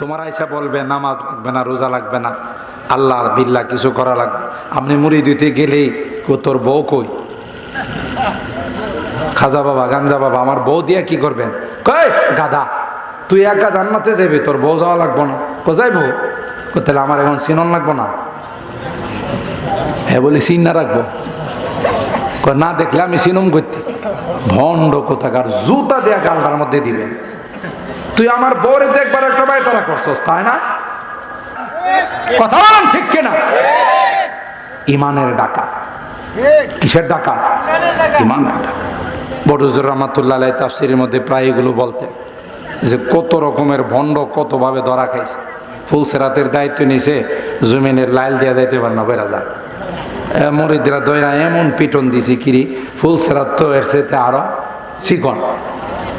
তোমার আইসা বলবে, নামাজ লাগবে না, রোজা লাগবে না। আল্লাহ বিল্লাহ কিছু করা লাগবে। আপনি মুড়ি দিতে গেলেই কো তোর বউ কই? খাজা বাবা, গাঞ্জা বাবা, আমার বউ দিয়া কি করবেন? কই গাদা তুই একা জান্নাতে যাবি, তোর বউ যাওয়া লাগবো না। কোথায় বউ তাহলে আমার এখন সিনন লাগবো না। হ্যাঁ বলি সিন না রাখব। কয় না দেখলে আমি সিনম করতে। ভণ্ড কোথাকার, জুতা দেয়া গালটার মধ্যে দিবেন। তুই আমার বউরে দেখবার একটা বাই তারা করছস, তাই না? কথা বলেন ঠিক কিনা? ইমানের ডাকা কিসের ডাকা ইমানের ডাকা বড়জুর রহমাতুল্লাহ তাফসিরের মধ্যে প্রায় এগুলো বলতেন যে কত রকমের ভণ্ড কতভাবে ধরা খাইছে। ফুলসেরাতের দায়িত্ব নিছে, জমিনের লাইল দেওয়া যাইতে পার না, বেড়া যায়। মরিদরা দয়রা এমন পিটন দিছি কিরি, ফুল ফুলসেরাত তো এর সাথে আরও চিকন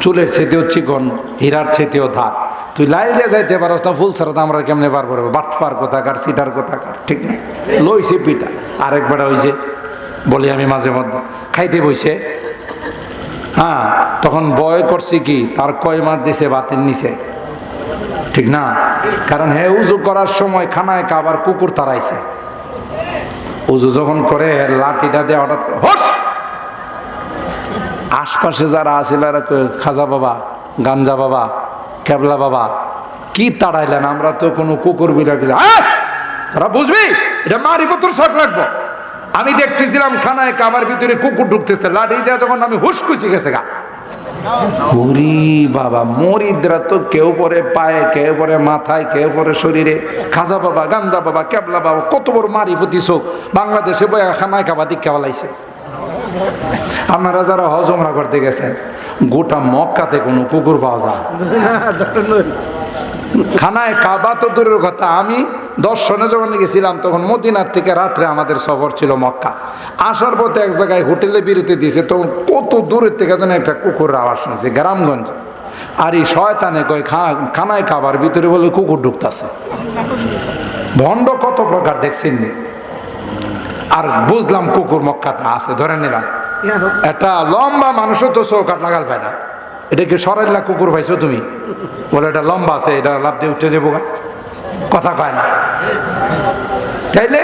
চুলের ছেতেও চিকন, হীরার ছেতেও ধার তুই লাইল দিয়ে যাইতে পারস না ফুলসেরাত আমরা কেমনে পার করব? বাটফার কোথাকার, সিটার কোথাকার, ঠিক না লইছে পিটা আরেকবার হইছে বলি আমি মাঝে মধ্যে, খাইতে বইছে। হ্যাঁ তখন বয় করছি কি, তার কয় মাস দিছে বাতিল নিছে ঠিক না? কারণ হে উজু করার সময় খানায় কাবার কুকুর তাড়াইছে। উজু যখন করে, লাঠিটা দিয়ে হঠাৎ হস! আশপাশে যারা কয়, খাজা বাবা গাঞ্জা বাবা কেবলা বাবা কি তাড়াইলেন? আমরা তো কোনো কুকুর আহ! তোরা বুঝবি? এটা মারিফতর শখ লাগবো। আমি দেখতেছিলাম খানায় কামার ভিতরে কুকুর ঢুকতেছে লাঠি যা যখন আমি হুস খুশি গেছে গা। ওরি বাবা মরিদরা তো কেউ পরে পায়ে কেউ পরে মাথায় কেউ পরে শরীরে। খাজা বাবা গান্দা বাবা কেবলা বাবা কত বড় মারিফতি চোখ বাংলাদেশে বই খানায় খাবা দীক্ষা বলাইছে। আপনারা যারা হজমরা করতে গেছেন, গোটা মক্কাতে কোনো কুকুর পাওয়া যায় খানায় কাবা তো দূরের কথা, আমি দর্শনে যখন গেছিলাম, তখন মদিনার থেকে রাত্রে আমাদের সফর ছিল মক্কা। আসার পথে এক জায়গায় হোটেলে বিরতি দিয়েছে, তখন কত দূরের থেকে যেন একটা কুকুরের আওয়াজ শুনছে, গ্রামগঞ্জ। আর এই শয়তানে কয় খানায় খাবার ভিতরে বলে কুকুর ঢুকতেছে। ভণ্ড কত প্রকার দেখছেন? আর বুঝলাম কুকুর মক্কাতে আছে ধরে নিলাম। একটা লম্বা মানুষও তো চৌকাট লাগাল পায় না। এটা কি সরাইলা কুকুর পাইছো তুমি? বলে এটা লম্বা আছে এটা লাভ দিয়ে উঠে যাব কথা কয় না। তাইলে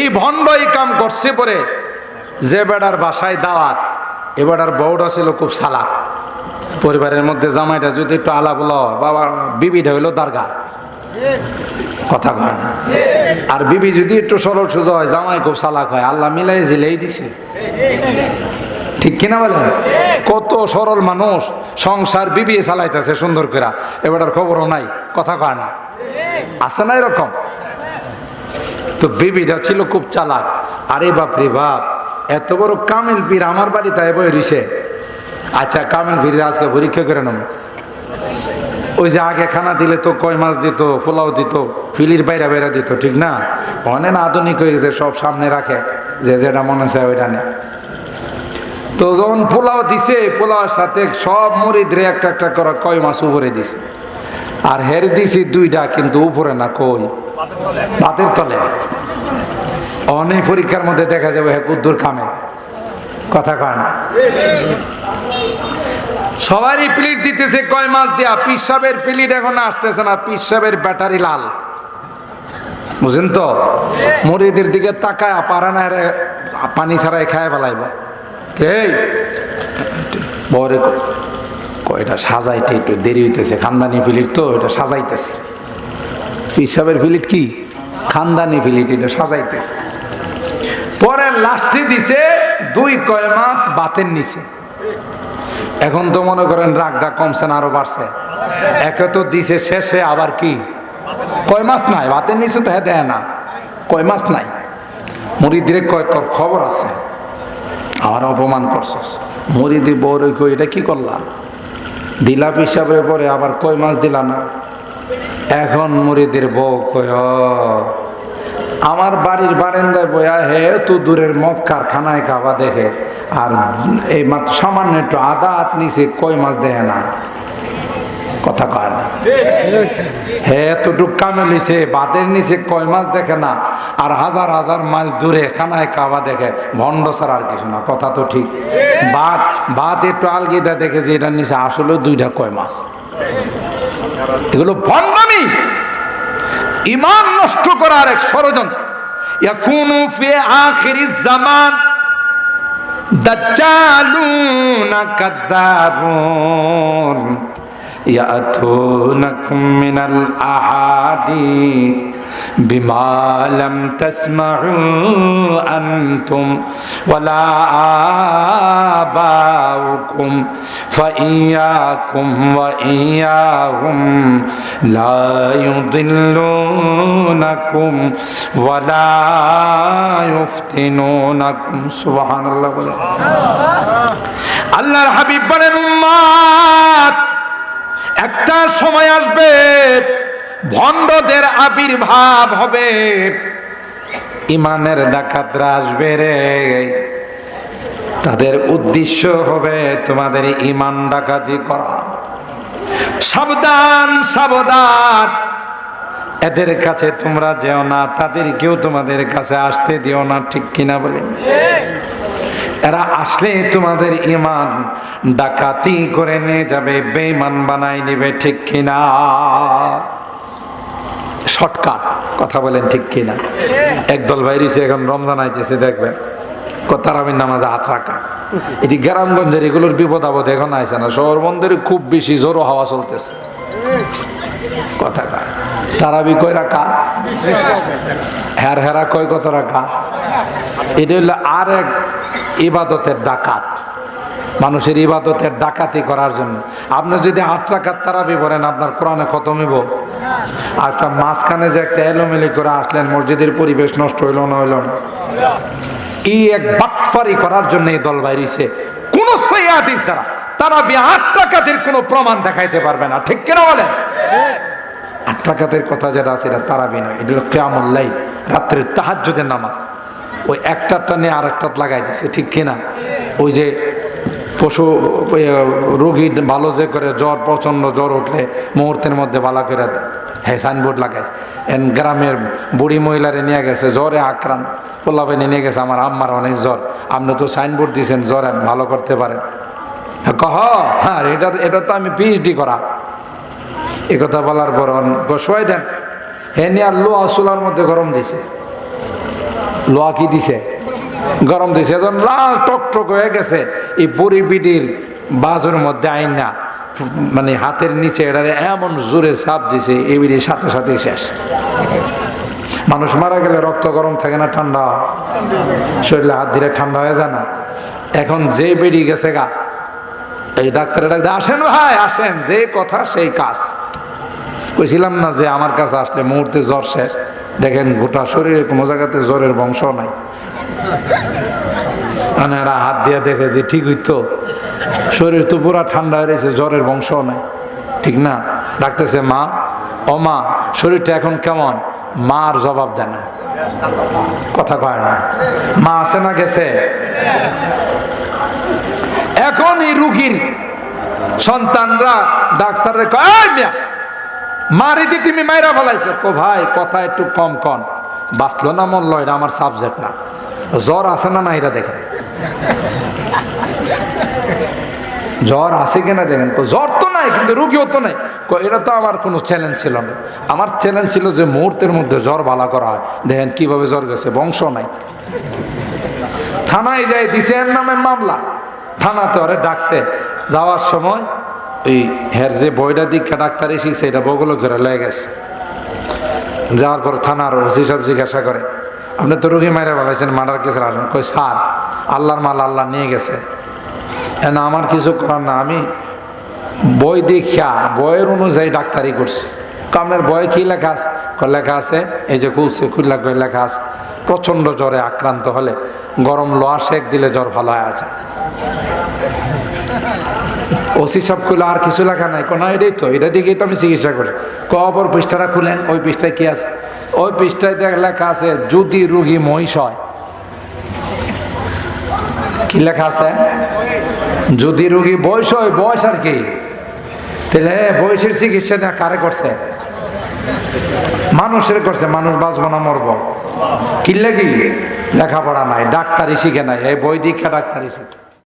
এই ভণ্ড এই কাম করছে পরে যে বেড়ার বাসায় দাওয়াত এ বেড়ার বউটা ছিল খুব সালা পরিবারের মধ্যে জামাইটা যদি একটু আলাপ হয় বাবা বিবিটা হইল দারগা। কথা কয় না। আর বিবি যদি একটু সরল সোজা হয়, জামাই খুব সালাক হয়, আল্লাহ মিলাই জিলেই দিছে। ঠিক কিনা বলেন? কত সরল মানুষ সংসার বিবি চালাইতেছে সুন্দর করে এবারটার খবরও নাই, কথা কয় না। আছে না এরকম? তো বিবিটা ছিল খুব চালাক। আরে বাপ রে বাপ, এত বড় কামিল পীর আমার বাড়িতে বই রইছে আচ্ছা কামিল পীর আজকে পরীক্ষা করে নেব। ওই যে আগে খানা দিলে তো কয় মাছ দিত, পোলাও দিত, ফিলির বাইরে বাইরে দিত, ঠিক না? অনেক আধুনিক হয়ে গেছে, সব সামনে রাখে, যে যেটা মনে চায় ওইটা নেয় তো যখন পোলাও দিছে পোলাওর সাথে সব মরিদরে একটা একটা করে কয় মাছ উপরে দিছে। আর হের দিছি দুইটা, কিন্তু উপরে না কই? ভাতের তলে। অনেক পরীক্ষার মধ্যে দেখা যাবে হ্যাঁ কুদ্দুর খামে। কথা কয় না? সবারই প্লেট দিতেছে, কয় মাছ দিয়া? পিসাবের প্লেট এখন আসতেছে না পিসাবের ব্যাটারি লাল। বুঝেন তো? মরিদের দিকে তাকায় পারা না পানি ছাড়াই খায় ফেলাইব। এই বরে এটা সাজাইতে একটু দেরি হইতেছে, খানদানি ফিলিট তো, এটা সাজাইতেছে। পিসাবের ফিলিট কি? খানদানি ফিলিট এটা সাজাইতেছে। পরে লাস্টে দিছে, দুই কয় মাস বাতের নিচে। এখন তো মনে করেন রাগটা কমছে না আরও বাড়ছে। একে তো দিছে শেষে আবার কি? কয় মাস নাই? বাতের নিচে তো হ্যাঁ দেয় না। কয় মাস নাই? মুড়িদিরে কয় তোর খবর আছে। আমার অপমান করছস। মুড়িদি বৌরে কই এটা কি করলাম দিলা হিসাবে পরে আবার কয় মাস দিলা না? এখন মুড়িদের বউ কয় "ও, আমার বাড়ির বারেন্দায় বয়া হে তো দূরের মগ কারখানায় খাওয়া দেখে। আর এই মাত্র সামান্য একটু আদা হাত নিচে কই মাছ দেয় না। কথা কয় না। হে, এতটুক কামে লিছে বাদের নিচে কয় মাছ দেখে না। আর হাজার হাজার মাইল দূরে খানায় কাবা দেখে, ভণ্ড ছাড়া আর কিছু না, কথা তো ঠিক। বাদ বাদ একটু আলগিদা দেখে যে এটার নিচে আসলে দুইটা কয় মাছ। এগুলো ভণ্ডামি! ইমান নষ্ট করার এক ষড়যন্ত্র। ইয়াকুনু يأتونكم من الأحاديث بما لم تسمعوا أنتم ولا آباؤكم فإياكم وإياهم لا يضلونكم ولا يفتنونكم سبحان الله আল্লাহর হাবিব বলেন উম্মাত একটা সময় আসবে, ভণ্ডদের আবির্ভাব হবে। ইমানের ডাকাতরা আসবে রে। তাদের উদ্দেশ্য হবে তোমাদের ইমান ডাকাতি করা। সাবধান সাবধান। এদের কাছে তোমরা যেও না, তাদেরকেও তোমাদের কাছে আসতে দিও না, ঠিক কিনা বলে? এরা আসলে তোমাদের ইমান ডাকাতি করে নিয়ে যাবে, বেঈমান বানাই নেবে, ঠিক কিনা? শর্টকাট, কথা বলেন ঠিক কিনা? একদল বাইরেছে, এখন রমজান আইতেছে, দেখবেন। তারাবির নামাজে হাত রাখা এটি গ্রামগঞ্জের এগুলোর বিপদ আপদ এখন আইছে না শহর বন্দরে খুব বেশি জোরো হাওয়া চলতেছে। কথা তারাবি কয় রাখা হের হেরা কয় কত রাখা এটা হলো আর এক ইবাদতের ডাকাত। মানুষের ইবাদতের ডাকাতি করার জন্য। আপনি যদি আট রাখাত তারাবি পড়েন, আপনার কোরআনে খতম হইব। আর একটা মাঝখানে যে একটা এলোমেলি করে আসলেন, মসজিদের পরিবেশ নষ্ট হইল না হইল না। এই এক বাটফারি করার জন্য এই দল বাইরেছে। কোন সেই আদিস দ্বারা তারা আট টাকাতের কোনো প্রমাণ দেখাইতে পারবে না। ঠিক কেন বলেন? আট টাকাতের কথা যেটা আছে, এটা তারাবি নয়। এটা হলো কেয়ামুল্লাই রাত্রে তাহাজ্জুদের নামাজ। ওই একটারটা নিয়ে আর একটা লাগাই দিছে, ঠিক কিনা? ওই যে পশু রোগী ভালো যে করে জ্বর, প্রচণ্ড জ্বর উঠলে মুহূর্তের মধ্যে ভালো করে হ্যাঁ সাইনবোর্ড লাগাইছে। এন গ্রামের বুড়ি মহিলারে নিয়ে গেছে, জ্বরে আক্রান্ত। পোলাবেনে নিয়ে গেছে, আমার আম্মার অনেক জ্বর। আপনি তো সাইনবোর্ড দিয়েছেন জ্বর ভালো করতে পারেন। কহ হ্যাঁ এটা এটা তো আমি পিএইচডি করা। এ কথা বলার পর গোসোয়াই দেন। হে নিয়ে আর লোয়া চুলার মধ্যে গরম দিছে। লোয়া কি দিছে, গরম দিছে এখন লাল টক টক হয়ে গেছে। এই বুড়ি বিডির বাজুর মধ্যে আইন না মানে হাতের নিচে এটারে এমন জোরে চাপ দিছে, এই বিড়ির সাথে সাথে শেষ। মানুষ মারা গেলে রক্ত গরম থাকে না, ঠান্ডা। শরীরে হাত দিলে ঠান্ডা হয়ে যায় না। এখন যে বেরিয়ে গেছে গা, এই ডাক্তারের ডাক্তার আসেন ভাই, আসেন, যে কথা সেই কাজ। কইছিলাম না যে আমার কাছে আসলে মুহূর্তে জ্বর শেষ। দেখেন গোটা শরীরে কোনো জায়গাতে জ্বরের বংশ নাই। মানে এরা হাত দিয়ে দেখে যে ঠিক হইতো। শরীর তো পুরা ঠান্ডা হয়ে রয়েছে, জ্বরের বংশ নাই। ঠিক না? ডাকতেছে, মা, ও মা, শরীরটা এখন কেমন? মার জবাব দেয় না। কথা কয় না। মা আছে না গেছে? এখন এই রুগীর সন্তানরা ডাক্তারের কয় মারিতে তুমি মাইরা ফেলাইছো। কো ভাই, কথা একটু কম কন। বাঁচলো না, মরল এটা আমার সাবজেক্ট না। জ্বর আছে না না এটা দেখেন? জ্বর আছে কিনা দেখেন? জ্বর তো নাই, কিন্তু রুগীও তো নাই। এটা তো আমার কোনো চ্যালেঞ্জ ছিল না। আমার চ্যালেঞ্জ ছিল যে মুহূর্তের মধ্যে জ্বর ভালো করা হয়। দেখেন কীভাবে জ্বর গেছে, বংশ নাই। থানায় যাই, দিছে এর নামে মামলা। থানাতে ওরে ডাকছে, যাওয়ার সময় ওই হের যে বইটা দীক্ষা ডাক্তার শিখছে এটা বগল করে লয়ে গেছে। যাওয়ার পর থানার ওসি সব জিজ্ঞাসা করে, আপনি তো রুগী মাইরা বলাইছেন মার্ডার কেসের আসেন। কই সার আল্লাহর মাল আল্লাহ নিয়ে গেছে। না আমার কিছু করার না, আমি বই দীক্ষা, বইয়ের অনুযায়ী ডাক্তারি করছি। আপনার বয়ে কি লেখা আছে? লেখা আছে, এই যে খুলছে, খুললা করে লেখা আছে, প্রচণ্ড জ্বরে আক্রান্ত হলে, গরম লোয়া শেক দিলে জ্বর ভালো হয়ে আছে। ওসি সব খুলে আর কিছু লেখা নাই। কোনো এটাই তো, এটা দিকেই তো আমি চিকিৎসা করি। কবর পৃষ্ঠাটা খুলেন, ওই পৃষ্ঠায় কি আছে? ওই পৃষ্ঠায় দেখ, লেখা আছে, যদি রুগী মহিষ হয়। কি লেখা আছে? যদি রুগী বয়স হয়, বয়স আর কি? তাহলে বয়সের চিকিৎসা না কারে করছে? মানুষের করছে, মানুষ বাঁচবো না, মরবো। কিনলে কি? লেখাপড়া নাই ডাক্তারি শিখে নাই। এই বই দীক্ষা ডাক্তারি শিখছে।